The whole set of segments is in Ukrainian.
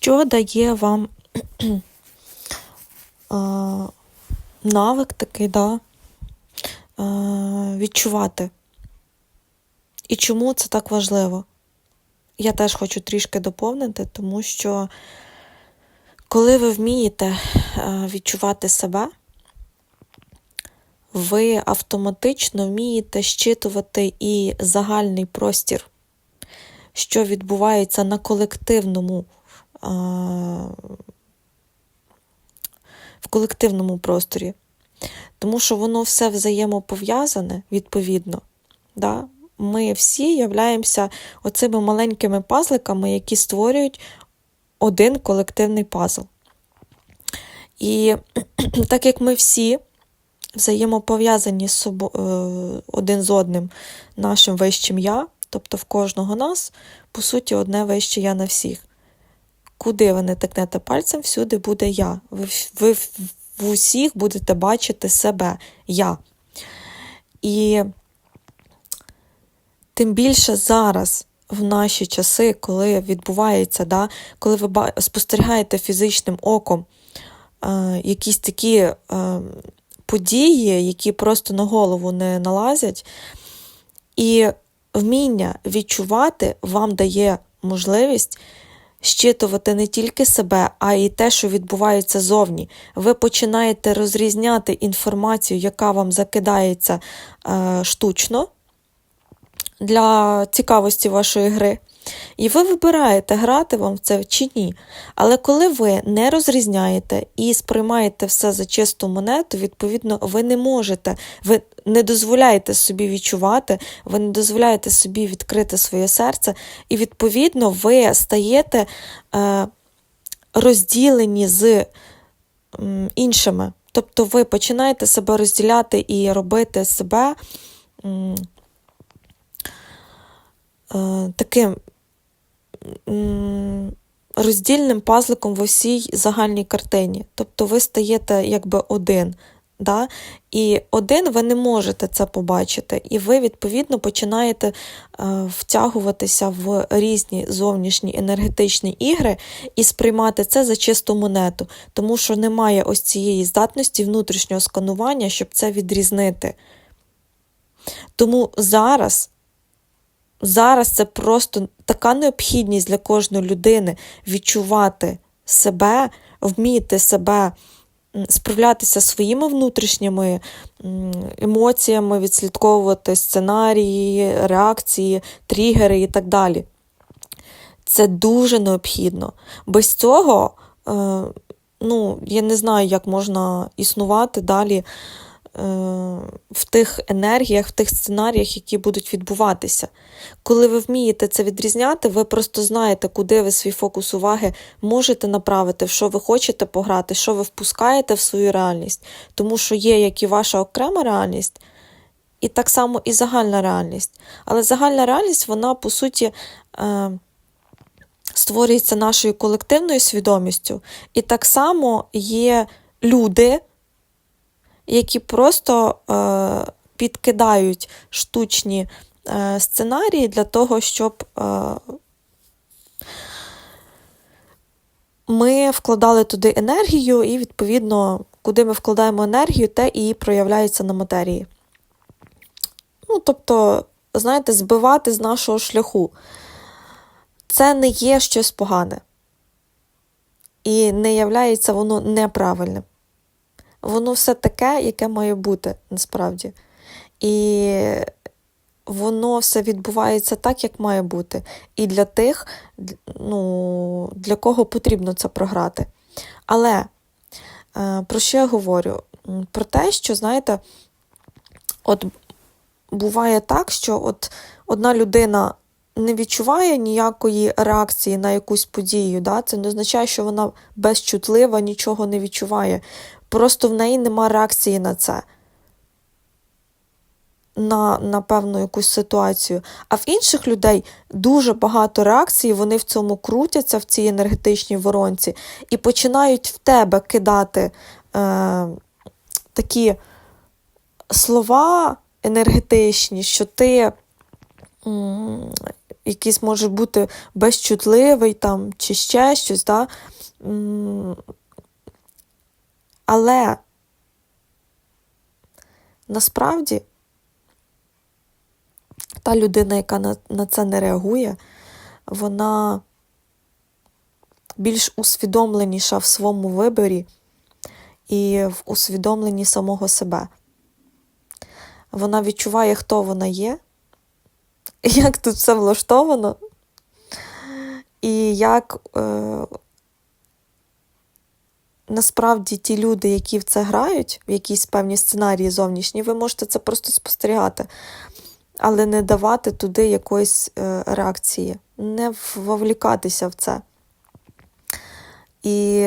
Що дає вам навик такий, да, відчувати? І чому це так важливо? Я теж хочу трішки доповнити, тому що коли ви вмієте відчувати себе, ви автоматично вмієте щитувати і загальний простір, що відбувається на колективному в колективному просторі. Тому що воно все взаємопов'язане, відповідно. Да? Ми всі являємося оцими маленькими пазликами, які створюють один колективний пазл. І так як ми всі взаємопов'язані з собою один з одним нашим вищим я, тобто в кожного нас, по суті, одне вище я на всіх. Куди ви не тикнете пальцем, всюди буде я. Ви, ви в усіх будете бачити себе, я. І тим більше зараз, в наші часи, коли відбувається, да, коли ви спостерігаєте фізичним оком е, якісь такі е, події, які просто на голову не налазять, і вміння відчувати вам дає можливість щитувати не тільки себе, а й те, що відбувається зовні. Ви починаєте розрізняти інформацію, яка вам закидається е, штучно для цікавості вашої гри. І ви вибираєте, грати вам в це чи ні. Але коли ви не розрізняєте і сприймаєте все за чисту монету, відповідно, ви не можете, ви не дозволяєте собі відчувати, ви не дозволяєте собі відкрити своє серце, і, відповідно, ви стаєте е, розділені з іншими. Тобто ви починаєте себе розділяти і робити себе. Е, Таким роздільним пазликом в усій загальній картині. Тобто ви стаєте якби один. Да? І один ви не можете це побачити, і ви, відповідно, починаєте е, втягуватися в різні зовнішні енергетичні ігри і сприймати це за чисту монету, тому що немає ось цієї здатності внутрішнього сканування, щоб це відрізнити. Тому зараз Зараз це просто така необхідність для кожної людини відчувати себе, вміти себе справлятися своїми внутрішніми емоціями, відслідковувати сценарії, реакції, тригери і так далі. Це дуже необхідно. Без цього, е, ну, я не знаю, як можна існувати далі. Тих енергіях, в тих сценаріях, які будуть відбуватися. Коли ви вмієте це відрізняти, ви просто знаєте, куди ви свій фокус уваги можете направити, в що ви хочете пограти, що ви впускаєте в свою реальність. Тому що є як і ваша окрема реальність, і так само і загальна реальність. Але загальна реальність, вона, по суті, е, створюється нашою колективною свідомістю. І так само є люди які просто е, підкидають штучні е, сценарії для того, щоб е, ми вкладали туди енергію, і, відповідно, куди ми вкладаємо енергію, те і проявляється на матерії. Ну, тобто, знаєте, збивати з нашого шляху. Це не є щось погане. І не являється воно неправильним воно все таке, яке має бути насправді. І воно все відбувається так, як має бути. І для тих, ну, для кого потрібно це програти. Але е, про що я говорю? Про те, що, знаєте, от буває так, що от одна людина не відчуває ніякої реакції на якусь подію. Да? Це не означає, що вона безчутлива, нічого не відчуває. Просто в неї нема реакції на це, на, на певну якусь ситуацію. А в інших людей дуже багато реакцій, вони в цьому крутяться, в цій енергетичній воронці, і починають в тебе кидати е, такі слова енергетичні, що ти. Якийсь може бути безчутливий там, чи ще щось, да? Але насправді та людина, яка на, на це не реагує, вона більш усвідомленіша в своєму виборі і в усвідомленні самого себе. Вона відчуває, хто вона є, як тут все влаштовано, і як е, насправді ті люди, які в це грають, в якісь певні сценарії зовнішні, ви можете це просто спостерігати, але не давати туди якоїсь е, реакції, не вовлікатися в це. І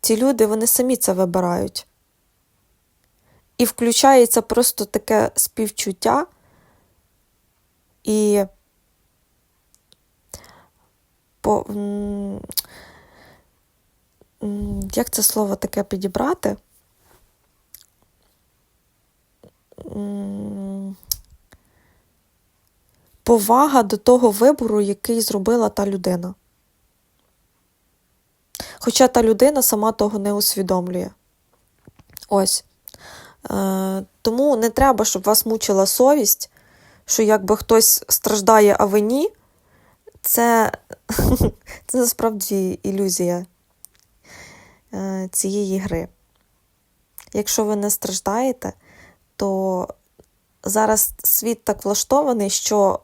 ті люди, вони самі це вибирають. І включається просто таке співчуття і по, як це слово таке підібрати? Повага до того вибору, який зробила та людина. Хоча та людина сама того не усвідомлює. Ось. Е, тому не треба, щоб вас мучила совість, що якби хтось страждає, а ви ні. Це, це насправді ілюзія е, цієї гри. Якщо ви не страждаєте, то зараз світ так влаштований, що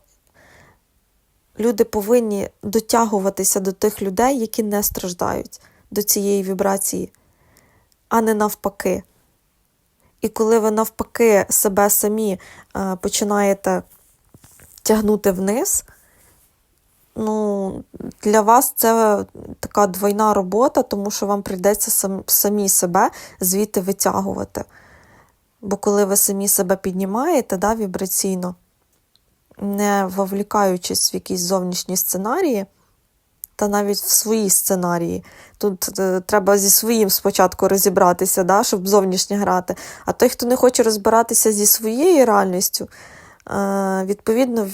люди повинні дотягуватися до тих людей, які не страждають до цієї вібрації, а не навпаки. І коли ви навпаки себе самі е, починаєте тягнути вниз, ну, для вас це така двойна робота, тому що вам прийдеться самі себе звідти витягувати. Бо коли ви самі себе піднімаєте да, вібраційно, не вовлікаючись в якісь зовнішні сценарії, та навіть в свої сценарії. Тут е, треба зі своїм спочатку розібратися, да, щоб зовнішнє грати. А той, хто не хоче розбиратися зі своєю реальністю, відповідно,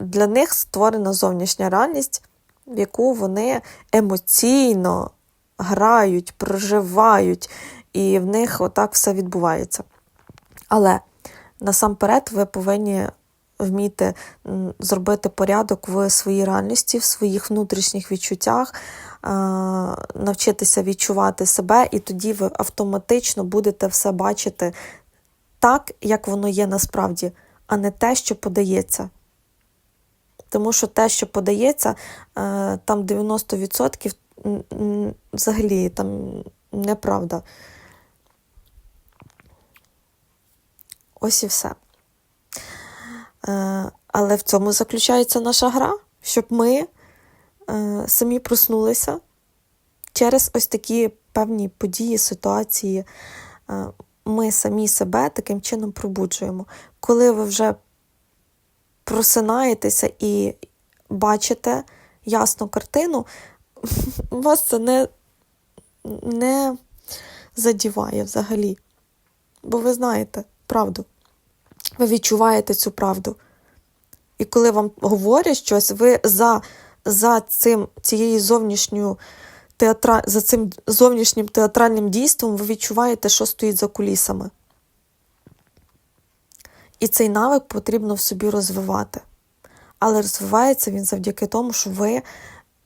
для них створена зовнішня реальність, в яку вони емоційно грають, проживають, і в них отак все відбувається. Але насамперед ви повинні вміти зробити порядок в своїй реальності, в своїх внутрішніх відчуттях, е, навчитися відчувати себе, і тоді ви автоматично будете все бачити так, як воно є насправді, а не те, що подається. Тому що те, що подається, е, там 90% м, м, взагалі там неправда. Ось і все. Е, Але в цьому заключається наша гра, щоб ми е, самі проснулися через ось такі певні події, ситуації. Ми самі себе таким чином пробуджуємо. Коли ви вже просинаєтеся і бачите ясну картину, вас це не, не задіває взагалі. Бо ви знаєте правду. Ви відчуваєте цю правду. І коли вам говорять щось, ви за, за цим, цією зовнішньою театра... за цим зовнішнім театральним дійством ви відчуваєте, що стоїть за кулісами. І цей навик потрібно в собі розвивати. Але розвивається він завдяки тому, що ви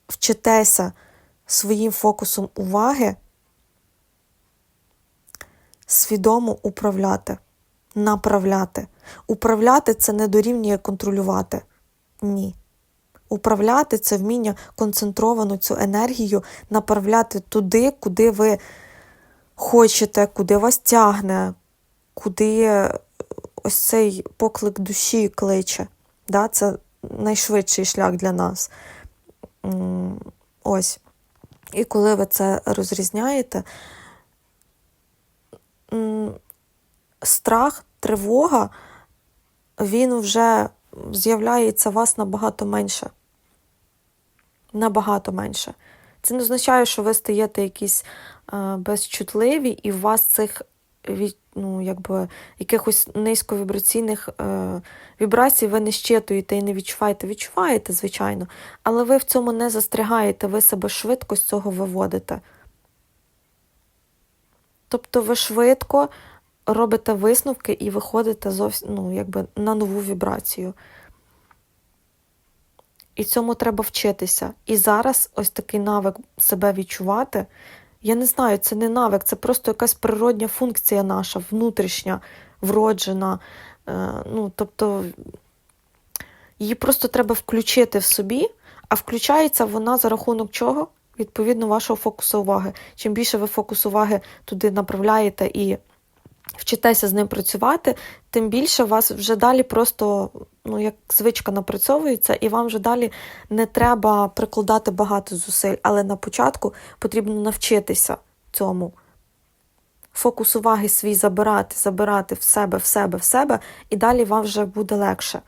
вчитеся своїм фокусом уваги свідомо управляти, направляти. Управляти це не дорівнює контролювати. Ні. Управляти це вміння концентровану цю енергію направляти туди, куди ви хочете, куди вас тягне, куди ось цей поклик душі кличе. Да? Це найшвидший шлях для нас. Ось. І коли ви це розрізняєте, страх, тривога, він вже з'являється у вас набагато менше. Набагато менше. Це не означає, що ви стаєте якісь е, безчутливі, і у вас цих ну, якби, якихось низьковібраційних е, вібрацій ви не щитуєте і не відчуваєте. Відчуваєте, звичайно, але ви в цьому не застрягаєте, ви себе швидко з цього виводите. Тобто ви швидко робите висновки і виходите зовсім ну, якби, на нову вібрацію. І цьому треба вчитися. І зараз ось такий навик себе відчувати. Я не знаю, це не навик, це просто якась природня функція наша, внутрішня, вроджена. Е, ну, тобто її просто треба включити в собі, а включається вона за рахунок чого? Відповідно, вашого фокусу уваги. Чим більше ви фокус уваги туди направляєте і вчитеся з ним працювати, тим більше у вас вже далі просто ну, як звичка напрацьовується, і вам вже далі не треба прикладати багато зусиль. Але на початку потрібно навчитися цьому. Фокус уваги свій забирати, забирати в себе, в себе, в себе, і далі вам вже буде легше.